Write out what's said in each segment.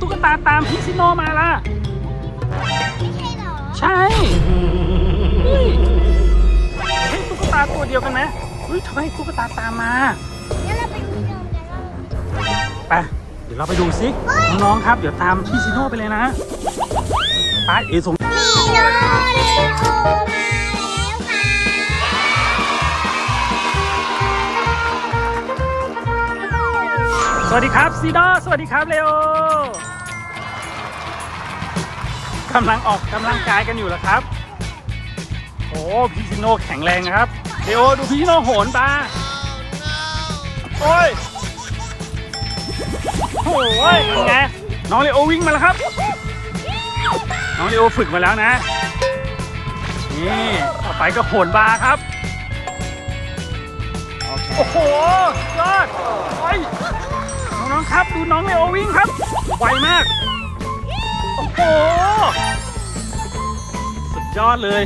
ตุ๊กตาตามพี่ซิโนมาล่ะ ไม่ใช่เหรอ ใช่เฮ้ยใช่ตุ๊กตาตัวเดียวกันไหมเฮ้ยทำไมตุ๊กตาตามมา งั้นเราไปดูเดิมกันว่าไป เดี๋ยวเราไปดูสิน้องๆครับ เดี๋ยวตามพี่ซิโนไปเลยนะไปเอสงมีโนเรโอมาแล้วค่ะสวัสดีครับซีโนสวัสดีครับเลโอ กำลังออกกำลังกายกันอยู่เหรอครับโอ้พี่ซิโนแข็งแรงนะครับเลโอดูพี่ซิโนโหนตาโอ้ยโอ้ยเป็นไงน้องเลโอวิ่งมาแล้วครับ น้องเลโอฝึกมาแล้วนะ นี่ต่อไปก็โหนบาครับโอ้โหยอดไปน้องๆครับ ดูน้องเลโอวิ่งครับ ไวมาก โอ้โห สุดยอดเลย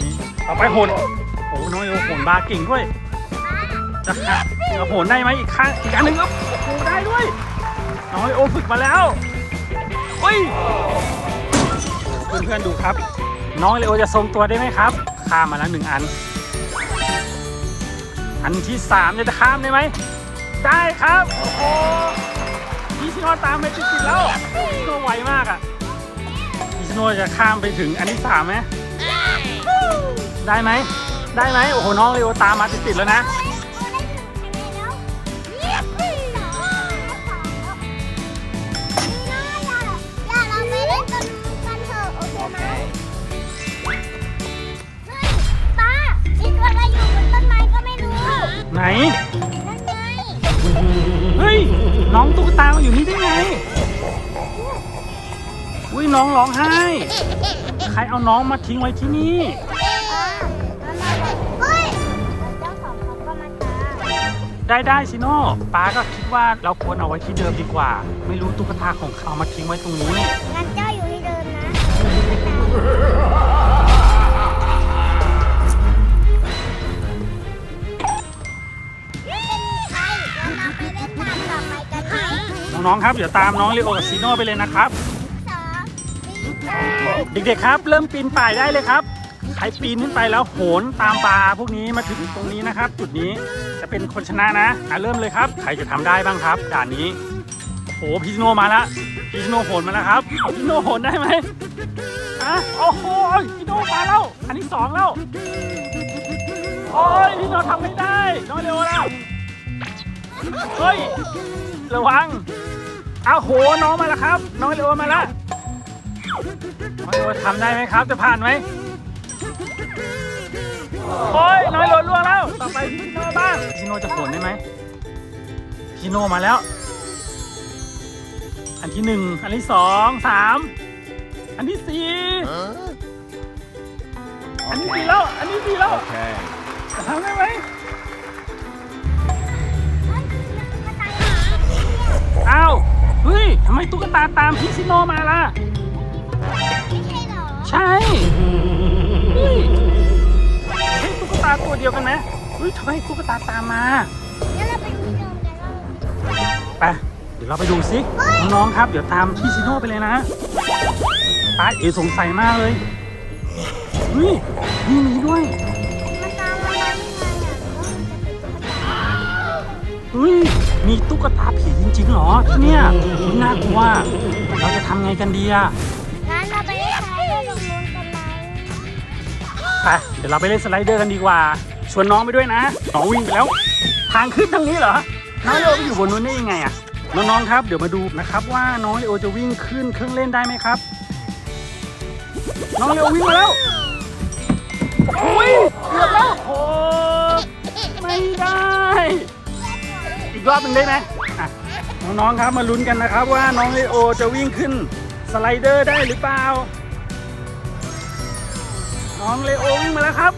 นี่ต่อไปโหนโอ้โหน้องเลโอโหนบาร์เก่งด้วยจะโหนได้ไหมอีกครั้งอีกอันหนึ่งครับโอ้โหได้ด้วย น้องเลโอฝึกมาแล้วเฮ้ยเพื่อนๆดูครับ น้องเลโอจะทรงตัวได้ไหมครับ ข้ามมาแล้วหนึ่งอัน อันที่สามจะข้ามได้ไหม ได้ครับ โอ้โห พี่ชิโนตามไปติดๆแล้วพี่ชิโนไวมากอะพี่ชิโนจะข้ามไปถึงอันที่สามไหมได้ไหมได้ไหมโอ้โหน้องเลโอตามมาติดๆแล้วนะ อุ้ยน้องร้องไห้ ใครเอาน้องมาทิ้งไว้ที่นี่เฮ้ยเจ้าของเขาก็มาตามได้ได้ชิโน่ป้าก็คิดว่าเราควรเอาไว้ที่เดิมดีกว่า ไม่รู้ตุ๊กตาของเขามาทิ้งไว้ตรงนี้งั้นเจ้าอยู่ที่เดิมนะเป็นใครแล้วเราไปเล่นตามต่อไปกันไหมน้องๆครับ เดี๋ยวตามน้องเลโอกับชิโน่ไปเลยนะครับสองสี่ เด็กๆครับ เริ่มปีนป่ายได้เลยครับใครปีนขึ้นไปแล้วโหนตามปลาพวกนี้มาถึงตรงนี้นะครับ จุดนี้จะเป็นคนชนะนะอะเริ่มเลยครับ ใครจะทำได้บ้างครับด่านนี้โอ้พี่ชิโนมาล้วพี่ชิโนโหนมาแล้วครับพีชโนโหนได้ไหมอะโอ้โหพี่โนมาแล้วอันที่สองแล้วโอ้ยพี่โนทำไม่ได้น้องเร็วแล้วเฮ้ยระวังอ้าวโหน้องมาแล้วครับ น้องเร็วมาแล้ว น้อยโรทำได้ไหมครับ จะผ่านไหมโอ้ยน้อยโรล่วงแล้ว ต่อไปพี่ชิโน่บ้างพี่ชิโน่จะโผลได้ไหมพี่ชิโน่มาแล้ว อันที่หนึ่งอันที่สองสามอันที่สี่อันที่สี่แล้ว อันที่สี่แล้ว Okay. จะทำได้ไหมอ้าวเฮ้ยทำไมตุ๊กตาตามพี่ชิโน่มาล่ะ ช่เฮ้ยใช่ตุ๊กตาตัวเดียวกันไหมเฮ้ยทำไมตุ๊กตาตามมา งั้นเราไปดูที่เดิมกันว่าไป เดี๋ยวเราไปดูสิน้องๆ ครับ เดี๋ยวตามพี่ซิโน่ไปเลยนะป้าเอสงสัยมากเลยเฮ้ยนี่มีด้วย มันตามเรามาไม่ไงอะเฮ้ย มีตุ๊กตาผีจริงๆเหรอที่เนี่ยน่ากลัว เราจะทำไงกันดีอะ เดี๋ยวเราไปเล่นสไลเดอร์กันดีกว่า ชวนน้องไปด้วยนะน้องวิ่งไปแล้ว ทางขึ้นทางนี้เหรอ น้องเลโอไปอยู่บนนู้นได้ยังไงอะน้องๆครับ เดี๋ยวมาดูนะครับว่าน้องเลโอจะวิ่งขึ้นเครื่องเล่นได้ไหมครับ น้องเลโอวิ่งมาแล้วโอ้ยเกือบแล้วโอ้ไม่ได้ อีกรอบหนึ่งได้ไหมอะน้องๆครับมาลุ้นกันนะครับว่าน้องเลโอจะวิ่งขึ้นสไลเดอร์ได้หรือเปล่า น้องเลโอวิ่งมาแล้วครับ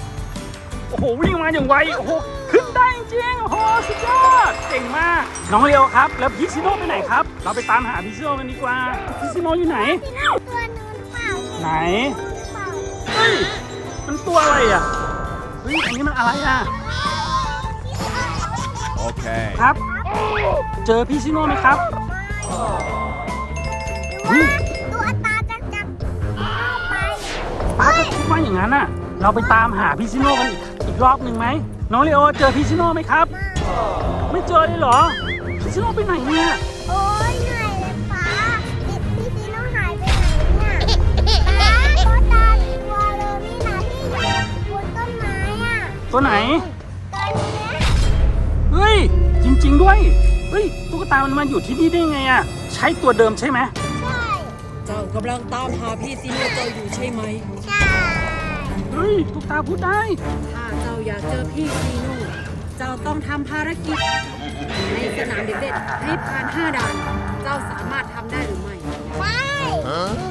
โอ้โหวิ่งมาอย่างไว โอ้โหขึ้นได้จริงๆโอ้โหสุดยอด เก่งมาก น้องเลโอครับ แล้วพี่ซิโน่ไปไหนครับ เราไปตามหาพี่ซิโน่กันดีกว่าพี่ซิโน่อยู่ไหนพี่น้องตัวนู้นเปล่าไหนเปล่าเฮ้ย มันตัวอะไรอะ เฮ้ย อันนี้มันอะไรอะ Okay. ครับ เจอพี่ซิโน่ไหมครับอุ๊ยตัวต ว่าอย่างนั้นน่ะ เราไปตามหาพี่ซิโน่กันอีกอีกรอบหนึ่งไหมน้องเลโอเจอพี่ซิโน่ไหมครับ ไม่เจอเลยเหรอพี่ซิโน่ไปไหนเนี่ยโอ้ยเหนื่อยเลยป้าพี่พี่ซีโน่หายไปไหนเนี่ยป้าตัวตาตัวเลยนี่นะที่อยู่บนต้นไม้อะตัวไหนตัวนี้เฮ้ยจริง ๆ ด้วยเฮ้ยตุ๊กตามันมาอยู่ที่นี่ได้ไงอะใช้ตัวเดิมใช่ไหมใช่เจ้ากำลังตามหาพี่ซีโนเจ้าอยู่ใช่ไหมใช่เฮ้ยตุ๊กตาพูดได้ ถ้าเจ้าอยากเจอพี่ซีโนเจ้าต้องทำภารกิจ ในสนามเด็กๆให้ผ่านห้าด่าน เจ้าสามารถทำได้หรือไม่ใช่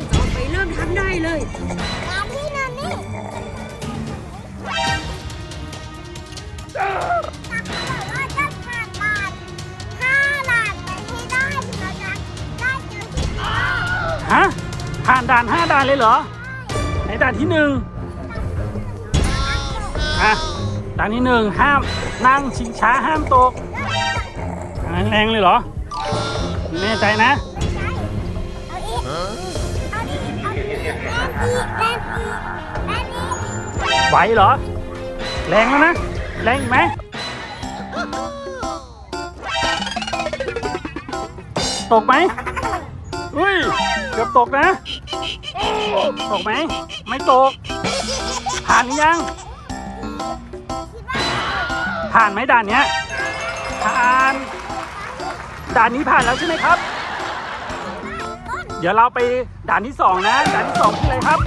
เจ้าไปเริ่มทำได้เลยร้านที่นั่นนี่ตาเขาบอกว่าจะผ่านด่านห้าด่านไปให้ได้ถึงเราจะได้เจอที่เขาฮะ ผ่านด่านห้าด่านเลยเหรอในด่านที่หนึ่ง อะด่านที่หนึ่งห้ามนั่งชิงช้าห้ามตกแรงเลยเหรอแน่ใจนะไหวเหรอ แรงแล้วนะ แรงอีกไหมตกไหมอุ้ย เกือบตกนะ ตกไหม ไม่ตก ผ่านยัง ผ่านไหมด่านเนี้ยผ่านด่านนี้ผ่านแล้วใช่ไหมครับ เดี๋ยวเราไปด่านที่สองนะด่านที่สองคืออะไรครับ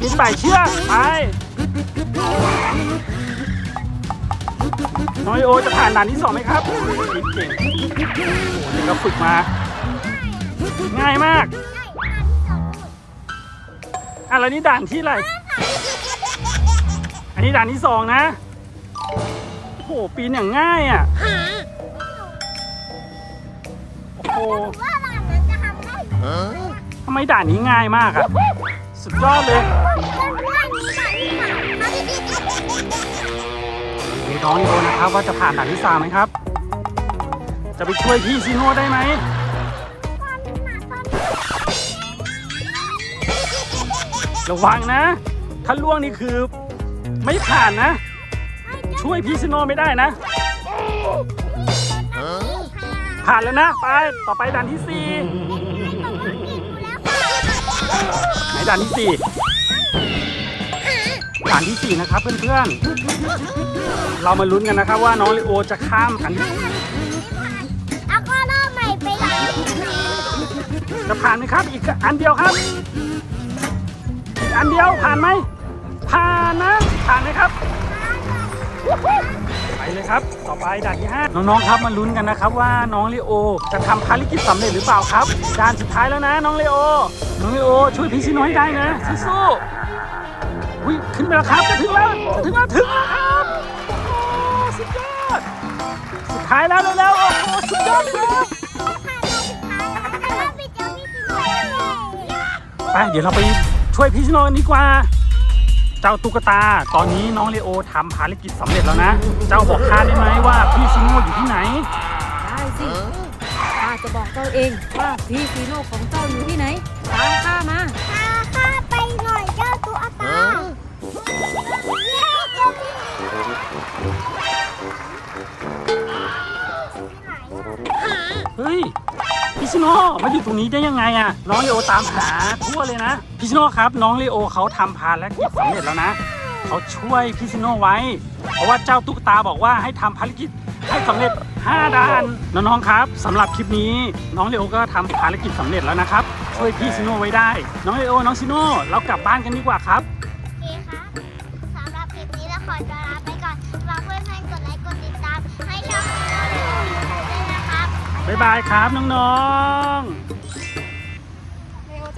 ปีนป่ายเชือกไปน้องไอโอจะผ่านด่านที่สองไหมครับปีนเก่งโอ้โหนี่ก็ฝึกมา ง่ายมากอะแล้วนี่ด่านที่อะไร อันนี้ด่านที่สองนะ โอ้โห ปีนอย่างง่ายอะ โอ้โหว่าหลานนั้นจะทำได้ไหมทำไมด่านนี้ง่ายมากอะสุดยอดเลยเพื่อนๆมีหลานที่สามครับมีน้องโยนะครับ ว่าจะผ่านด่านที่สามไหมครับ จะไปช่วยพี่ซีโน่ได้ไหม ตอนนี้มาตอนนี้ระวังนะ ถ้าล่วงนี่คือ ไม่ผ่านนะ ช่วยพี่ซีโน่ไม่ได้นะ ผ่านแล้วนะ ไป ต่อไปด่านที่สี่ไหนด่านที่สี่ด่านที่สี่นะครับเพื่อนๆ เรามาลุ้นกันนะครับว่าน้องลิโอจะข้ามอันที่แล้วก็เริ่มใหม่ไปเลยจะผ่านไหมครับอีกอันเดียวครับอีกอันเดียวผ่านไหมผ่านนะผ่านไหมครับ ไปเลยครับ ต่อไปด่านที่5น้องๆครับมาลุ้นกันนะครับว่าน้องเลโอจะทำภารกิจสำเร็จหรือเปล่าครับด่านสุดท้ายแล้วนะน้องเลโอ น้องเลโอช่วยพี่ซิโนให้ได้นะสู้ๆอุ้ยขึ้นไปแล้วครับจะถึงแล้วจะถึงแล้วถึงแล้วครับโอ้โหสุดยอดสุดท้ายแล้วเร็วๆโอ้โหสุดยอดครับไปเดี๋ยวเราไปช่วยพี่ซิโนกันดีกว่า เจ้าตุ๊กตา ตอนนี้น้องเลโอทำภารกิจสำเร็จแล้วนะ เจ้าบอกข้าได้ไหมว่าพี่ซิโนอยู่ที่ไหน ได้สิข้าจะบอกเจ้าเองว่าพี่ซีโนของเจ้าอยู่ที่ไหนตามข้ามาพาข้าไปหน่อยเจ้าตัวตาเย้เจ้าพี่เฮ้ย พี่ซิโนมาอยู่ตรงนี้ได้ยังไงอะน้องเลโอตามหาทั่วเลยนะพี่ซิโนครับ น้องเลโอเขาทำภารกิจสำเร็จแล้วนะเขาช่วยพี่ซิโนไว้ เพราะว่าเจ้าตุ๊กตาบอกว่าให้ทำภารกิจให้สำเร็จ 5 ด้านน้องๆครับสำหรับคลิปนี้ น้องเลโอก็ทำภารกิจสำเร็จแล้วนะครับช่วยพี่ซิโนไว้ได้ น้องเลโอน้องซิโนเรากลับบ้านกันดีกว่าครับ บ๊ายบายครับน้องๆ